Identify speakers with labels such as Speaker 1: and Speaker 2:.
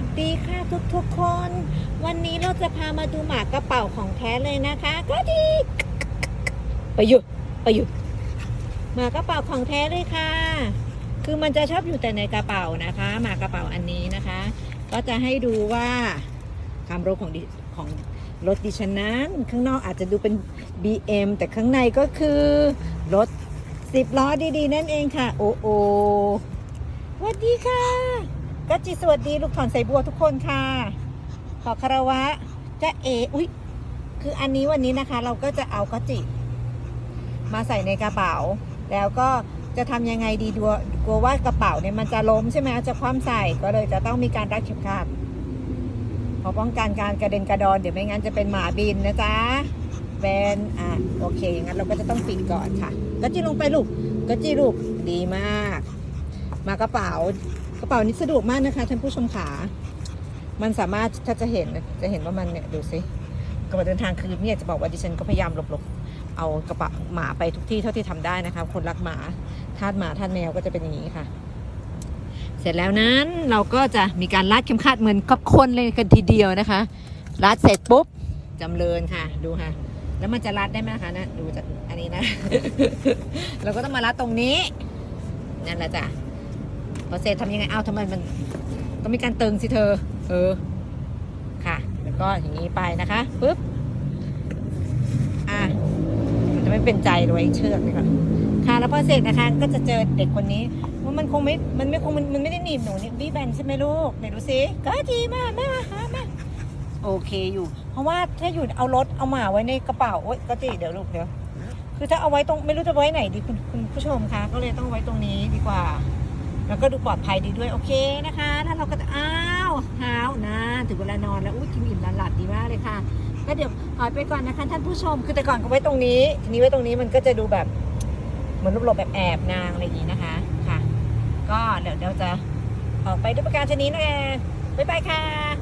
Speaker 1: วัสดีค่ะทุกทุกๆคน วันนี้เราจะพามาดูหมากกระเป๋าของแท้เลยนะคะก็ดีไปหยุดไปหยุดหมากกระเป๋าของแท้เลยค่ะ คือมันจะชอบอยู่แต่ในกระเป๋านะคะ หมากกระเป๋าอันนี้นะคะ ก็จะให้ดูว่าความรู้ของของรถดิฉันนั้นข้างนอกอาจจะดูเป็น BM แต่ข้างในก็คือรถสิบล้อดีๆ นั่นเองค่ะ โอโอสวัสดีค่ะ กัจจิสวัสดีลูกถอนใส่บัวทุกคนค่ะ ขอคารวะจะเออุ้ยคืออันนี้วันนี้นะคะ เราก็จะเอากัจจิ มาใส่ในกระเป๋า แล้วก็จะทำยังไงดีดัวกลัวว่ากระเป๋าเนี่ยมันจะล้มใช่ไหมจะคว่ำใส่ก็เลยจะต้องมีการรัดเข็มขัดเพอป้องกันการกระเด็นกระดอนเดี๋ยวไม่งั้นจะเป็นหมาบินนะจ๊ะแบนอะโอเคงั้นเราก็จะต้องปิดก่อนค่ะกัจจิลงไปลูกกัจจิลูกดีมาก มากระเป๋า กระเป๋านี้สะดวกมากนะคะท่านผู้ชมขา มันสามารถถ้าจะเห็นจะเห็นว่ามันเนี่ยดูสิกระเป๋าเดินทางคือเนี่ยจะบอกว่าดิฉันก็พยายามหลบๆเอากระเป๋าหมาไปทุกที่เท่าที่ทำได้นะคะคนรักหมาทาสหมาทาสแมวก็จะเป็นอย่างนี้ค่ะ เสร็จแล้วนั้นเราก็จะมีการรัดเข็มขัดเหมือนกับคนเลยกันทีเดียวนะคะรัดเสร็จปุ๊บจำเริญค่ะดูค่ะ แล้วมันจะรัดได้ไหมคะนะดูจากอันนี้นะ เราก็ต้องมารัดตรงนี้นั่นแหละจ้ะ พอเสร็จทำยังไงเอ้าทำไมมันต้องมีการเติงสิเธอ เออ ค่ะ แล้วก็อย่างนี้ไปนะคะปุ๊บ อะมันจะไม่เป็นใจเลยเชือกนี่ก่อนค่ะแล้วพอเสร็จนะคะก็จะเจอเด็กคนนี้ว่ามันคงไม่ มันไม่คงมันมันไม่ได้หนีบหนูนี่บี้แบนใช่ไหมลูกไหนดูสิก็ดีมากแม่มาหาแม่โอเคอยู่ เพราะว่าถ้าอยู่เอารถเอาหมาไว้ในกระเป๋าโอ๊ยก็จีเดี๋ยวลูกเดี๋ยวคือถ้าเอาไว้ตรงไม่รู้จะไว้ไหนดีคุณคุณผู้ชมคะก็เลยต้องไว้ตรงนี้ดีกว่า แล้วก็ดูปลอดภัยดีด้วยโอเคนะคะถ้าเราก็จะอ้าวหาวนะถึงเวลานอนแล้วอุ้ยกินอิ่มนอนหลับดีมากเลยค่ะก็เดี๋ยวถอยไปก่อนนะคะท่านผู้ชมคือแต่ก่อนก็ไว้ตรงนี้ ทีนี้ไว้ตรงนี้มันก็จะดูแบบเหมือนรูปหลบแบบแอบนางอะไรอย่างนี้นะคะค่ะ ก็เดี๋ยวเราจะออกไปด้วยประการชนิดนะแอนบ๊ายบายค่ะ